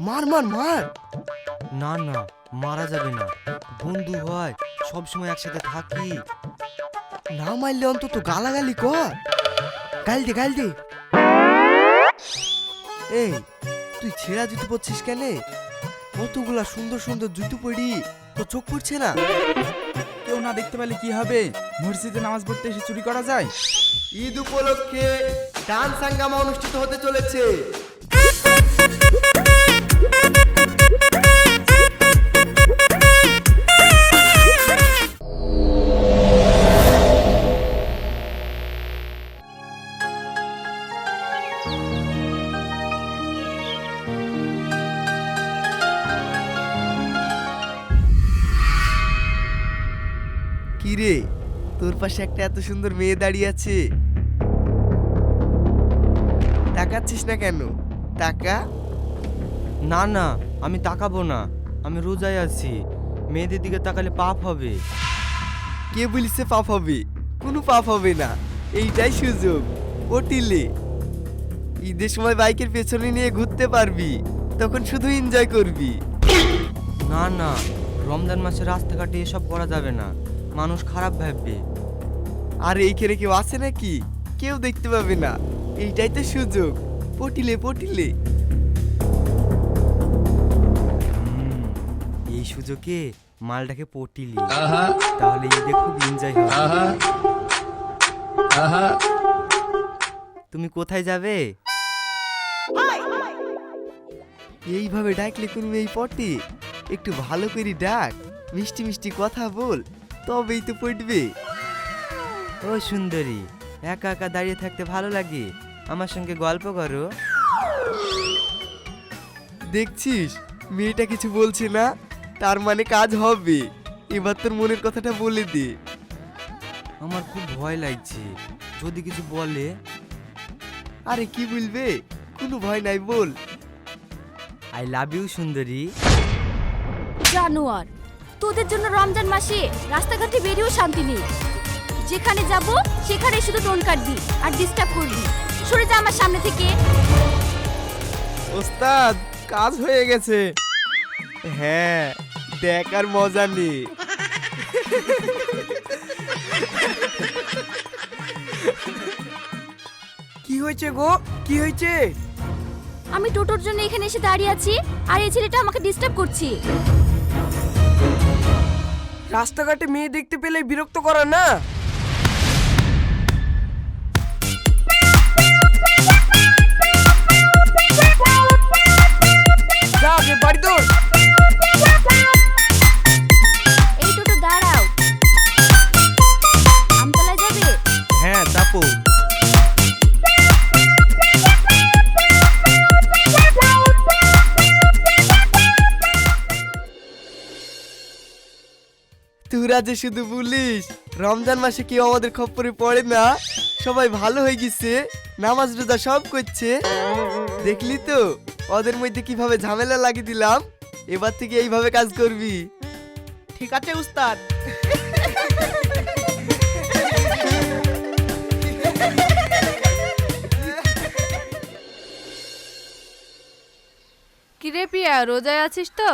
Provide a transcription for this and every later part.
মার মার মার। না না মারা যাবে না। বন্ধু হয় সব সময় একসাথে থাকি। না মারলে অন্তত গালাগালি কর। গাল দে গাল দে। এই তুই ছেঁড়া জুতো পরছিস কেন? কতগুলা সুন্দর সুন্দর জুতো পরি তো চোখ পড়ছে না? কেউ না দেখতে পেলে কি হবে? মসজিদে নামাজ পড়তে এসে চুরি করা যায়? ঈদ উপলক্ষে ডান্স হাঙ্গামা অনুষ্ঠিত হতে চলেছে। কি রে তোর পাশে একটা এত সুন্দর মেয়ে দাঁড়িয়ে আছে। তাকাচ্ছিস না কেন? টাকা? না না আমি তাকাবো না আমি রোজায় আছি মেয়েদের দিকে তাকালে পাপ হবে। কে বলিছে পাপ হবে? কোনো পাপ হবে না এইটাই সুযোগ ওটিলে। ঈদের সময় বাইকের পেছনে নিয়ে ঘুরতে পারবি তখন শুধু এনজয় করবি। না না রমজান মাসে রাস্তাঘাটে এসব করা যাবে না। মানুষ খারাপ ভাববে। আর এইখানে কেউ আছে নাকি? কেউ দেখতে পাবে না। এইটাই তো সুযোগ। পটিলে পটিলে। এই সুযোগে মালটাকে পটিলি। তাহলে ঈদে খুব এনজয় হবে। তুমি কোথায় যাবে? এইভাবে ডাকলে কোনো এই পটি? একটু ভালো করে ডাক। মিষ্টি মিষ্টি কথা বল। তবেই তো পড়বে ও সুন্দরী, একা একা দাঁড়িয়ে থাকতে ভালো লাগে। আমার সঙ্গে গল্প করো। দেখছিস, মেয়েটা কিছু বলছে না? তার মানে কাজ হবে। এবার তোর মনের কথাটা বলে দে। আমার খুব ভয় লাগছে। যদি কিছু বলে। আরে কি বলবে? কোনো ভয় নাই বল। আই লাভ ইউ সুন্দরী। জানোয়ার তোদের জন্য রমজান মাসে রাস্তাঘাটে বেরিয়েও শান্তি নেই। যেখানে যাব সেখানে শুধু টোন কাটবি আর ডিস্টার্ব করবি। সরে যা আমার সামনে থেকে। ওস্তাদ কাজ হয়ে গেছে। হ্যাঁ দেখ আর মজা নে। কি হয়েছে গো? কি হয়েছে? আমি টোটোর জন্য এখানে এসে দাঁড়িয়ে আছি আর এই ছেলেটা আমাকে ডিস্টার্ব করছে। রাস্তাঘাটে মেয়ে দেখতে পেলে বিরক্ত করা না? তোরা শুধু বলিস রমজান মাসে কেউ আমাদের খপ্পরে পড়ে না। সবাই ভালো হয়ে গেছে। নামাজ রোজা সব করছে। দেখলি তো? ওদের মধ্যে কীভাবে ঝামেলা লাগিয়ে দিলাম? এবার থেকে এইভাবে কাজ করবি। ঠিক আছে উস্তাদ। কিরে পিয়া রোজায় আছিস তো?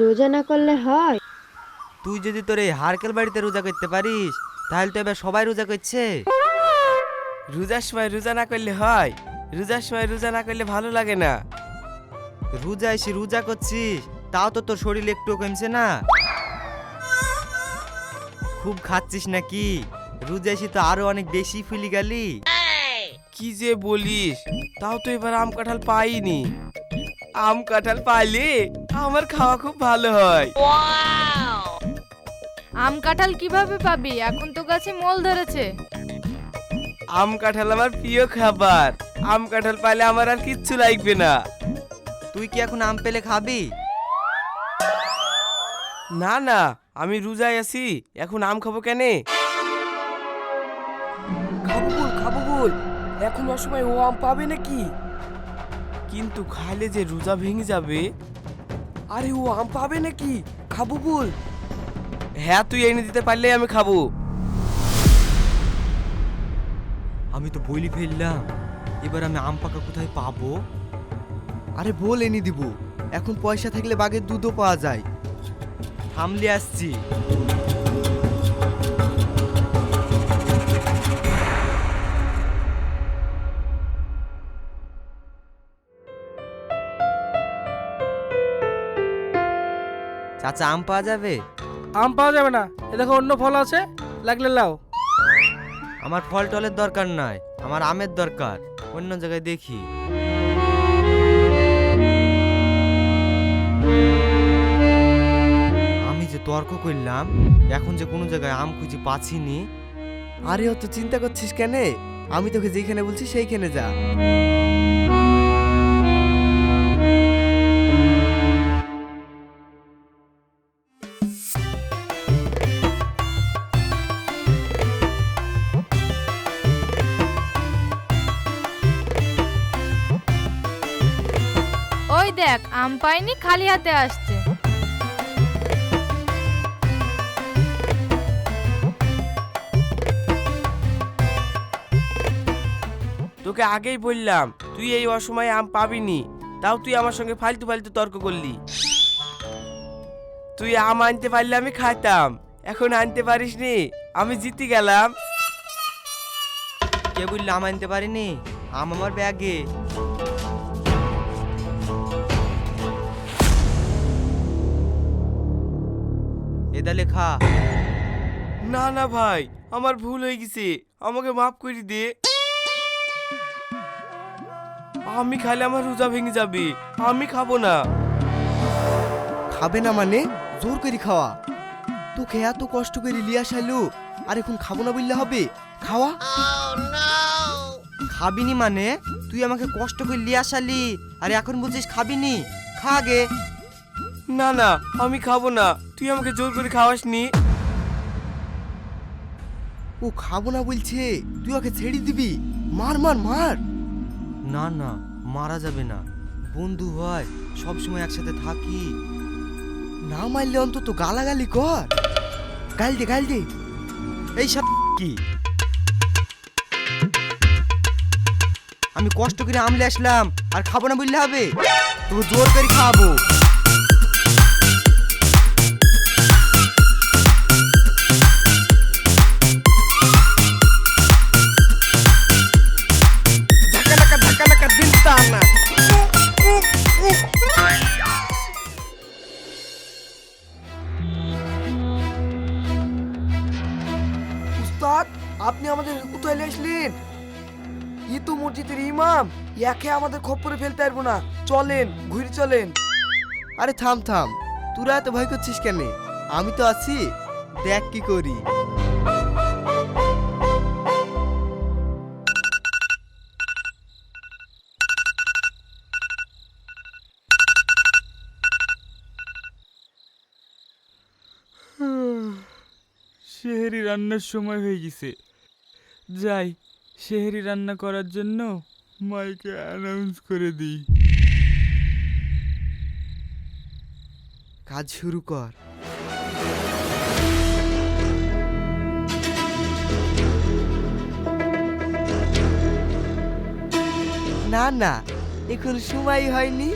রোজা না করলে হয়? তুই যদি তোর এই হারকেল বাড়িতে রোজা করতে পারিস তাহলে তো এবার সবাই রোজা করছে। রোজার সময় রোজা না করলে হয়। রোজার সময় রোজা না করলে ভালো লাগে না। রোজা এসে রোজা করছিস তাও তো তোর শরীর একটু কমছে না। খুব খাচ্ছিস নাকি? রোজা এসে তো আরও অনেক বেশি ফুলি গেলি। কি যে বলিস তাও তো এবার আম কাঁঠাল পাইনি। আম কাঁঠাল পাইলে আমার খাওয়া খুব ভালো হয়। আম কাঁঠাল কীভাবে পাবি? এখন তো গাছে মোল ধরেছে। আম কাঁঠাল আমার প্রিয় খাবার। আম কাঁঠাল পাইলে আমার আর কিচ্ছু লাগবে না। তুই কি এখন আম পেলে খাবি? না না আমি রোজায় আছি। এখন আম খাব কেনে? খাব বল খাব বল। এখন অসময় ও আম পাবে নাকি? কিন্তু খাইলে যে রোজা ভেঙে যাবে। আরে ও আম পাবে নাকি? খাব বল। হ্যাঁ তুই এনে দিতে পারলে আমি খাব। আমি তো বলি ফেললাম। এবার আমি আম পাকা কোথায় পাবো? আরে বল এনে দিব। এখন পয়সা থাকলে বাঘের দুধও পাওয়া যায়। থামলে আসছি। চাচা আম পাওয়া যাবে? আম পাওয়া যাবে না। এ দেখো অন্য ফল আছে, লাগলে লাও। আমার ফল টলের দরকার নাই, আমার আমের দরকার, অন্য জায়গায় দেখি। আমি যে তর্ক করলাম, এখন যে কোনো জায়গায় আম খুঁজে পাচ্ছিনি, আরে অত চিন্তা করছিস কেন? আমি তোকে যেখানে বলছি সেইখানে যা। পাইনি খালি হাতে আসছে। তোকে আগেই বললাম তুই এই অসময়ে আম পাবিনি। তাও তুই আমার সঙ্গে ফালতু ফালতু তর্ক করলি। তুই আম আনতে পারলে আমি খাইতাম এখন আনতে পারিসনি আমি জিতে গেলাম। কে বললে আম আনতে পারিনি? আম আমার ব্যাগে। এদা লেখা। না না ভাই আমার ভুল হয়ে গেছে। আমাকে মাফ করে দে। আমি খাইলে আমার রোজা ভেঙে যাবে। আমি খাব না। খাবে না মানে? জোর করে খাওয়া। তোকে এত কষ্ট করে লিয়া সাইলু আর এখন খাব না বললে হবে? খাওয়া? খাবিনি মানে? তুই আমাকে কষ্ট করে লিয়া সালি আর এখন বলছিস খাবিনি? খা আগে। না না আমি খাব না। তুই আমাকে জোর করে খাওয়াসনি। ও খাব না বলছে। তুই ওকে ছেড়ে দিবি। মার মার মার। না না মারা যাবে না। বন্ধু হয় সব সময় একসাথে থাকি। না মারলে অন্তত গালাগালি কর। গাল দে গাল দে। এই সব কি? আমি কষ্ট করে আমলে আসলাম আর খাব না বললে হবে? তোকে জোর করে খাব। চলেন, ঘুরে চলেন। আরে থাম থাম, তোরা এত ভয় করছিস কেন? আমি তো আছি, দেখ কি করি। শেহেরি রান্নার সময় হয়ে গেছে। যাই, শেহেরি রান্না করার জন্য মাইকে অ্যানাউন্স করে দিই। কাজ শুরু কর। না না এখন সময় হয়নি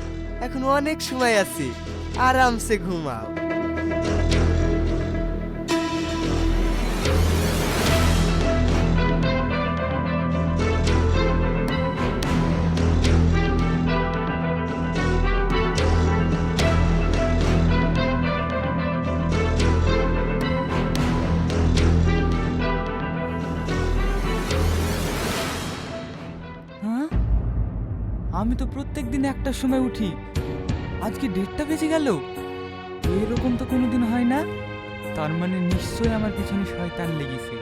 এখন অনেক সময় আছে। আরামসে ঘুমাও। আমি তো প্রত্যেক দিন একটার সময় উঠি। আজকে ডেটটা বেজে গেল। এরকম তো কোনোদিন হয় না। তার মানে নিশ্চয়ই আমার পিছনে শয়তান লেগেছে।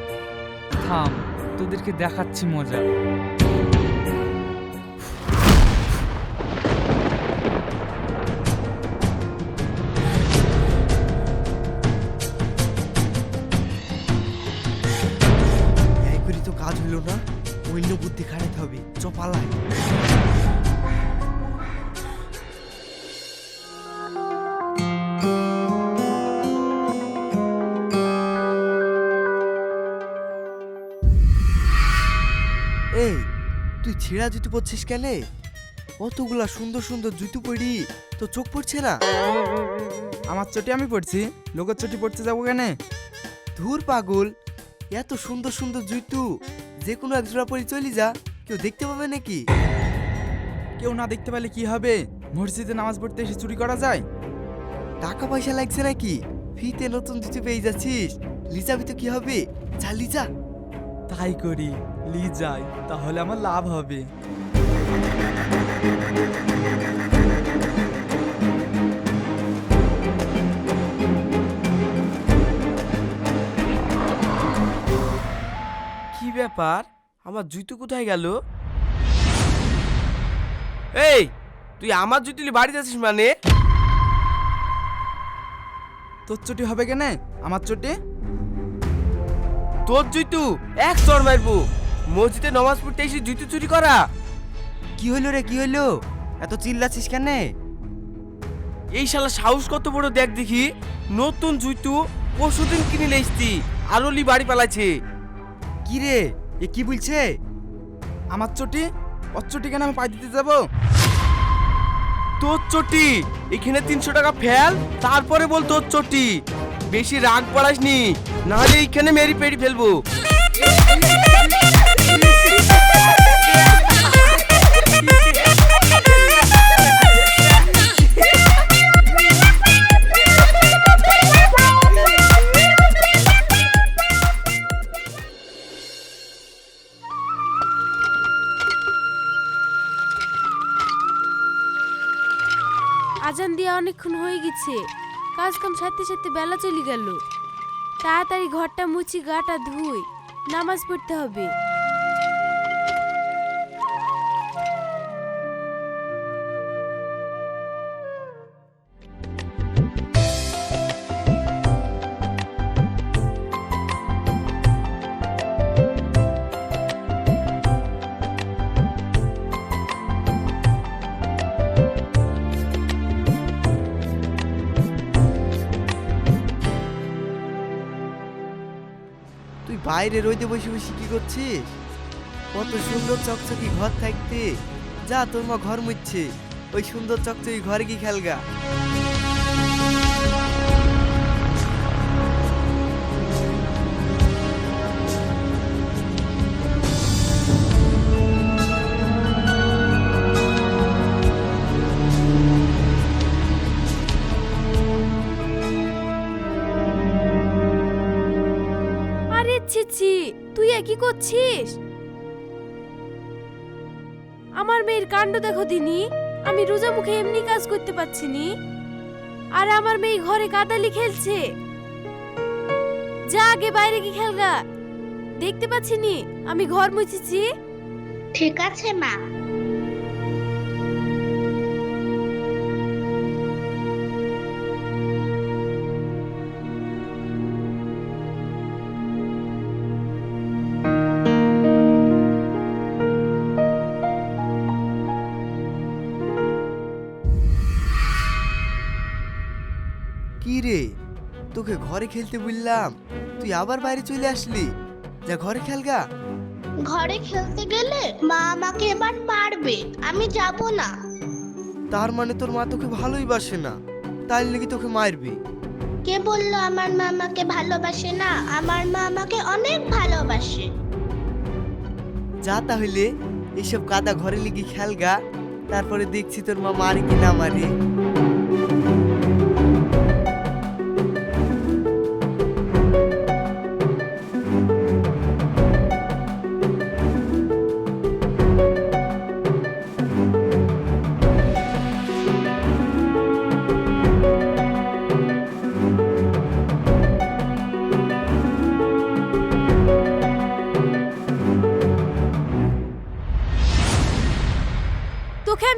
থাম, তোদেরকে দেখাচ্ছি মজা। তুই ছেঁড়া জুতো পরছিস কেন? অতগুলা সুন্দর সুন্দর জুতো পরি তো চোখ পড়ছে না? আমার চটি আমি পড়ছি লোকের চটি পড়তে যাব কেনে? ধুর পাগল এত সুন্দর সুন্দর জুতো যে কোনো এক জোড়া পরি চলি যা কেউ দেখতে পাবে নাকি? কেউ না দেখতে পেলে কি হবে? মসজিদে নামাজ পড়তে এসে চুরি করা যায়? টাকা পয়সা লাগছে নাকি? ফিতে নতুন জুতো পেয়ে যাচ্ছিস। লিজাবি তো কি হবে? যা লিজা। তাই করি। লি যাই তাহলে আমার লাভ হবে। কি ব্যাপার? আমার জুতো কোথায় গেল? এই তুই আমার জুতো নিয়ে বাড়ি যাচ্ছিস মানে? তোর চটি হবে কেনে? আমার চটি? তোর জুতো এক চর মারবো। মসজিদে নামাজ পড়তে এসে জুতো চুরি করা। কি হইল রে কি হইল? এত চিল্লাছিস কেন? এই শালা সাহস কত বড় দেখ দেখি। নতুন জুতো পরশুদিন কিনে লেসতি আরলি বাড়ি পালাচ্ছে কি রে এ কি বলছে? আমার চটি ওর চটি কেন আমি পাই দিতে যাব? তোর চটি এখানে তিনশো টাকা ফেল তারপরে বল তোর চটি। বেশি রাগ বাড়াসনি নাহলে এইখানে মেরি পেড়ি ফেলব। অনেকক্ষণ হয়ে গেছে। কাজ কাম সারতে সারতে বেলা চলে গেল। তাড়াতাড়ি ঘরটা মুছি গাটা ধুই। নামাজ পড়তে হবে। বাইরে রইতে বসে বসে কি করছিস? কত সুন্দর চকচকি ঘর থাকতে। যা তোর মা ঘর মুচ্ছে ওই সুন্দর চকচকি ঘরে কি খেলগা? আরে ছি ছি তুই একই করছিস? আমার মেয়ের কাণ্ড দেখো দিনি, আমি রোজা মুখে এমনি কাজ করতে পারছি নি। আর আমার মেয়ে ঘরে কাদালি খেলছে। যা আগে বাইরে কি খেলগা। দেখতে পাচ্ছি নি, আমি ঘর মুছেছি। ঠিক আছে, মা। কি রে? তোকে ঘরে খেলতে বললাম তুই আবার বাইরে চলে আসলি। যা ঘরে খেলগা ঘরে খেলতে গেলে মা আমাকে এবার মারবে আমি যাব না। তার মানে তোর মা তোকে ভালোই বাসে না তাই নাকি তোকে মারবে? কে বলল আমার মা আমাকে ভালোবাসে না? আমার মা আমাকে অনেক ভালোবাসে। যা তাহলে এসব কাদা ঘরে লিখে খেলগা তারপরে দেখছি তোর মা মারে কি না মারে।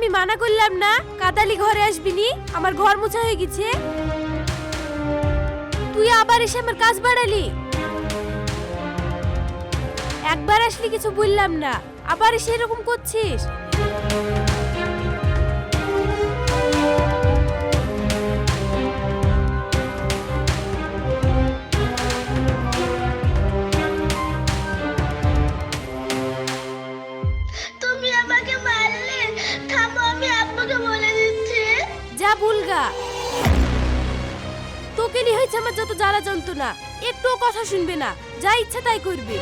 আমি মানা করলাম না কাতালি ঘরে আসবি নি? আমার ঘর মোছা হয়ে গেছে। তুই আবার এসে আমার কাজ বাড়ালি। একবার আসলি কিছু বললাম না, আবার এসে এরকম করছিস? হয়েছে আমার যত জ্বালা যন্ত্রণা, একটুও কথা শুনবে না, যা ইচ্ছা তাই করবে।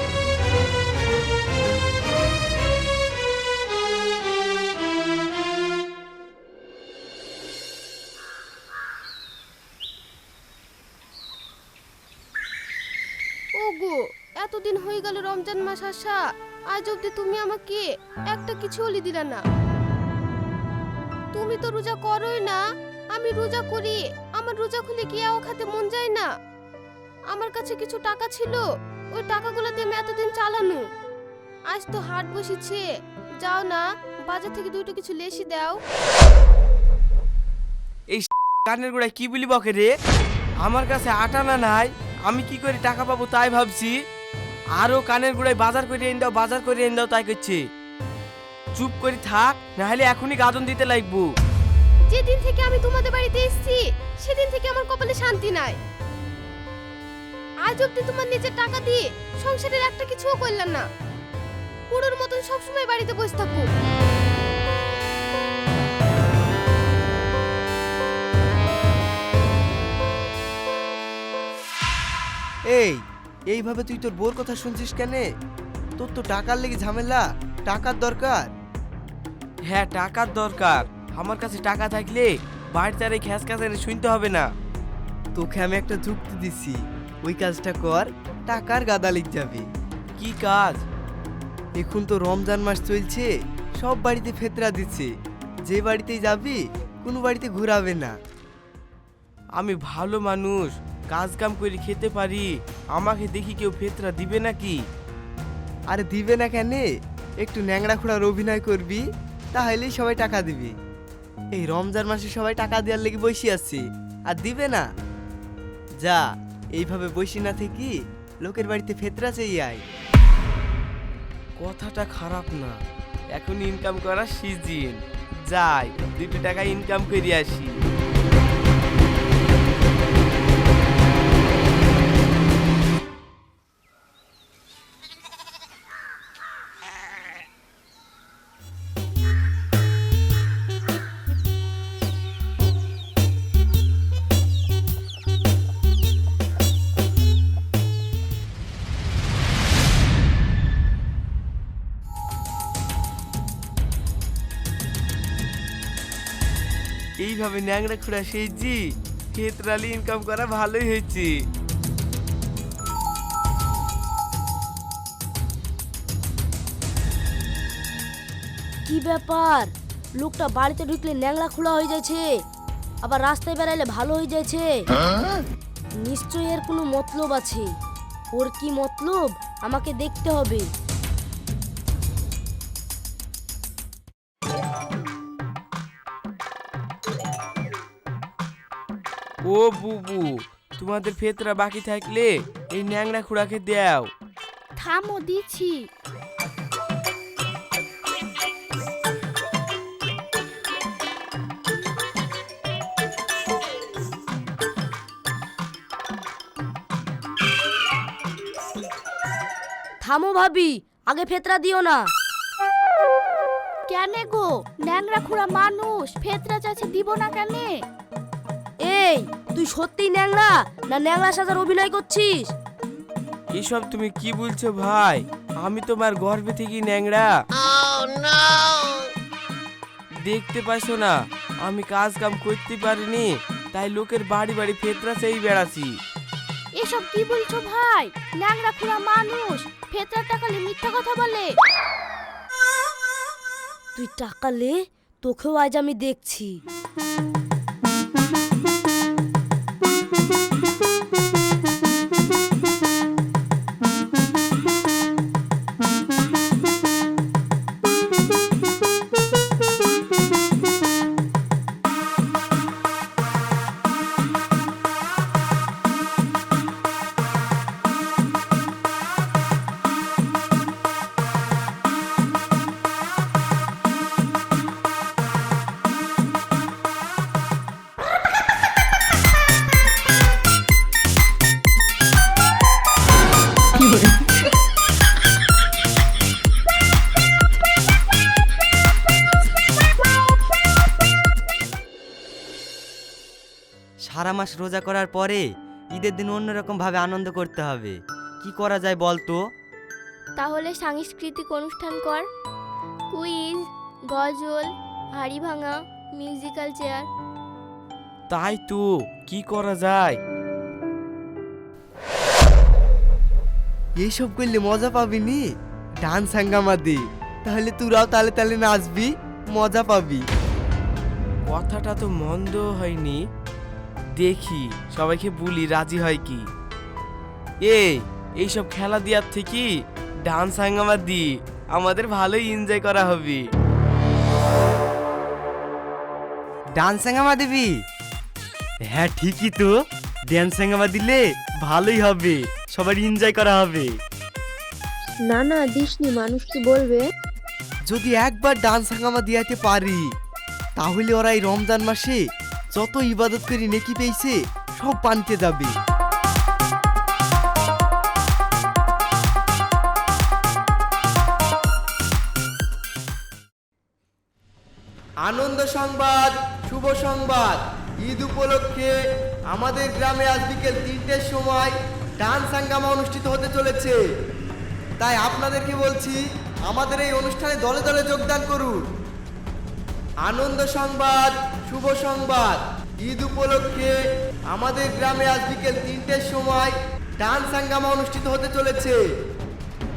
ওগো, এতদিন হয়ে গেল রমজান মাস আসা, আজ অবধি তুমি আমাকে একটা কিছু হলি দিলা না। তুমি তো রোজা করোই না, আমি রোজা করি। আমার রোজা খুলে কি আও খাতে মন যায় না? আমার কাছে কিছু টাকা ছিল, ওই টাকাগুলো দিয়ে আমি এতদিন চালানো। আজ তো হাট বসেছে। যাও না, বাজার থেকে দুটো কিছু লেসি দাও। এই কানের গোড়ায় কি বলি বকে রে? আমার কাছে আটানা নাই, আমি কি করে টাকা পাবো তাই ভাবছি। আরও কানের গোড়ায় বাজার করে এনে দাও, বাজার করে এনে দাও তাই করছে। চুপ করে থাক, নাহলে এখনই গাদন দিতে লাগবো। যেদিন থেকে আমি তোমাদের বাড়িতে এসেছি সেদিন থেকে আমার কপালে শান্তি নাই। আজ অব্দি তোমার নিজের টাকা দিয়ে সংসারের একটা কিছুও করলাম না। পুরোর মতন সবসময় বাড়িতে বসে থাকো এই এইভাবে তুই তোর বোর কথা শুনছিস কেন? তোর তো টাকার লেগে ঝামেলা টাকার দরকার। হ্যাঁ টাকার দরকার। আমার কাছে টাকা থাকলে বাড়িতে আর এই খ্যাস শুনতে হবে না। তোকে আমি একটা যুক্তি দিছি। ওই কাজটা কর টাকার গাদা লিখ যাবে। কি কাজ? এখন তো রমজান মাস চলছে সব বাড়িতে ফেতরা দিচ্ছে। যে বাড়িতেই যাবি কোনো বাড়িতে ঘুরাবে না। আমি ভালো মানুষ কাজ কাম করে খেতে পারি আমাকে দেখি কেউ ফেতরা দিবে নাকি? আরে দিবে না কেন? একটু ন্যাংড়া খোড়ার অভিনয় করবি তাহলেই সবাই টাকা দিবি। এই রমজান মাসে সবাই টাকা দেওয়ার লেগে বসে আছি। আর দিবে না। যা, এইভাবে বসি না থেকে লোকের বাড়িতে ফেতরা চেয়ে আয়। কথাটা খারাপ না। এখন ইনকাম করা সিজন। যাই দুটো টাকা ইনকাম করে আসি। এইভাবে ন্যাংরা খুঁড়া সেজি ক্ষেত্রালি ইনকাম করা ভালোই হয়েছে কি ব্যাপার? লোকটা বাড়িতে ঢুকলে ন্যাংলা খোলা হয়ে যাচ্ছে। আবার রাস্তায় বেড়াইলে ভালো হয়ে যাচ্ছে। নিশ্চয়ই এর কোনো মতলব আছে। ওর কি মতলব? আমাকে দেখতে হবে। ও বুবু তোমাদের ফেতরা বাকি থাকলে এই ন্যাংরা খুঁড়াকে দাও। থামো দিচ্ছি। থামো ভাবি আগে ফেতরা দিও না। কেন গো? ন্যাংরা খুঁড়া মানুষ ফেতরা চাচ্ছে দিব না কেন? এই তুই সত্যিই ন্যাংলা না ন্যাংলা সাজার অভিনয় করছিস? এসব তুমি কি বলছো ভাই? আমি তোমার গর্ভে থেকে ন্যাংরা দেখতে পাইছো না আমি কাজ কাম করতে পারিনি তাই লোকের বাড়ি বাড়ি ফেতরা সেই বেড়াছি এসব কি বলছো ভাই? ন্যাংরা খুঁড়া মানুষ ফেতরা টাকালে মিথ্যা কথা বলে। তুই টাকা লে তোকেও আজ আমি দেখছি। রোজা করার পরে ঈদের দিন অন্যরকম ভাবে আনন্দ করতে হবে। কি করা যায় বল তো? তাহলে সাংস্কৃতিক অনুষ্ঠান কর। কুইজ গজল হাড়ি ভাঙা মিউজিক্যাল চেয়ার। তাই তো কি করা যায়? এইসব করলে মজা পাবি নি? ডান্স হাঙ্গামা দে তাহলে তোরাও তালে তালে নাচবি মজা পাবি। কথাটা তো মন্দ হয়নি। দেখি সবাইকে বলি রাজি হয় কি? এই এইসব খেলা দেওয়ার থেকে ডান্স হাঙ্গামা দি আমাদের ভালোই এনজয় করা হবে। ডান্স হাঙ্গামা দিবি? হ্যাঁ ঠিকই তো। ড্যান্স হাঙ্গামা দিলে ভালোই হবে সবার এনজয় করা হবে। না না দিসনি মানুষ কি বলবে? যদি একবার ডান্স হাঙ্গামা দিয়াতে পারি তাহলে ওরা এই রমজান মাসে যত ইবাদত করি, নেকি পেয়েছে, সব পানতে যাবে। আনন্দ সংবাদ, শুভ সংবাদ। ঈদ উপলক্ষে আমাদের গ্রামে আজ বিকেল তিনটের সময় ডান্স হাঙ্গামা অনুষ্ঠিত হতে চলেছে। তাই আপনাদেরকে বলছি, আমাদের এই অনুষ্ঠানে দলে দলে যোগদান করুন। আনন্দ সংবাদ শুভ সংবাদ। ঈদ উপলক্ষে আমাদের গ্রামে আজ বিকেল তিনটের সময় ডান্স হাঙ্গামা অনুষ্ঠিত হতে চলেছে।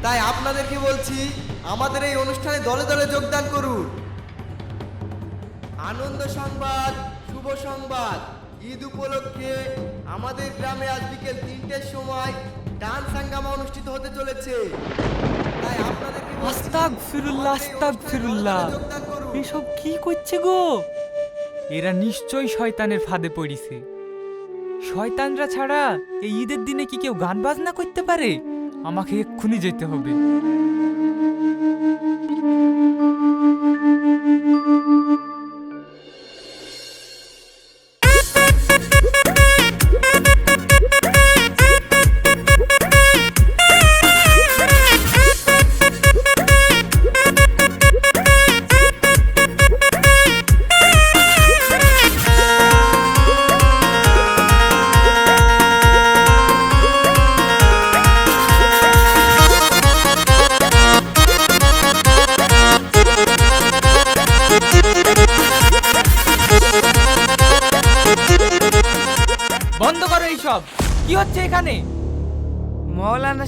তাই আপনাদেরকে বলছি আমাদের এই অনুষ্ঠানে দলে দলে যোগদান করুন। আনন্দ সংবাদ শুভ সংবাদ। ঈদ উপলক্ষে আমাদের গ্রামে আজ বিকেল তিনটের সময় ডান্স হাঙ্গামা অনুষ্ঠিত হতে চলেছে। তাই আপনাদেরকে বলছি, আস্তাক ফিরুল্লাহ এই আস্তাক ফিরুল্লাহ দলে দলে যোগদান করুন। এসব কি করছে গো? এরা নিশ্চয়ই শয়তানের ফাঁদে পড়িছে। শয়তানরা ছাড়া এই ঈদের দিনে কি কেউ গান বাজনা করতে পারে? আমাকে এক্ষুনি যেতে হবে।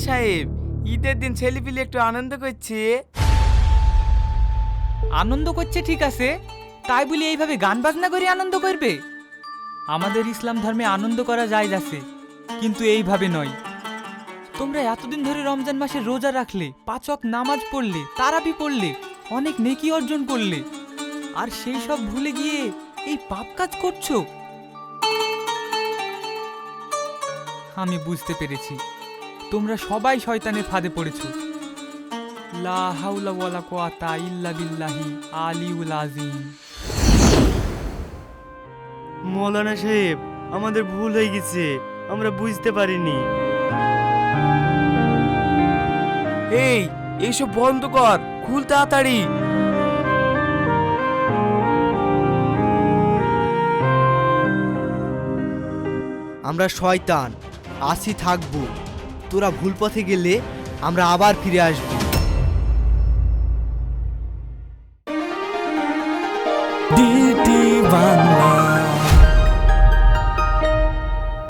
সাহেব, ঈদের দিন ছেলেপিলে একটু আনন্দ করছে। আনন্দ করছে ঠিক আছে, তাই বলি এইভাবে গান বাজনা করে আনন্দ করবে? আমাদের ইসলাম ধর্মে আনন্দ করা যায় আছে, কিন্তু এইভাবে নয়। তোমরা এতদিন ধরে রমজান মাসে রোজা রাখলে, পাচক নামাজ পড়লে, তারাবি পড়লে, অনেক নেকি অর্জন করলে, আর সেই সব ভুলে গিয়ে এই পাপ কাজ করছ? আমি বুঝতে পেরেছি। তোমরা সবাই শয়তানের ফাঁদে পড়েছ। লা হাওলা ওয়ালা কুয়াতা ইল্লা বিল্লাহি আলিউল আযীম। মৌলানা সাহেব আমাদের ভুল হয়ে গেছে। আমরা বুঝতে পারিনি। এই এইসব বন্ধ কর। খুল তাড়াতাড়ি। আমরা শয়তান আসি থাকব। তোরা ভুল পথে গেলে আমরা আবার ফিরে আসব। বাংলা বান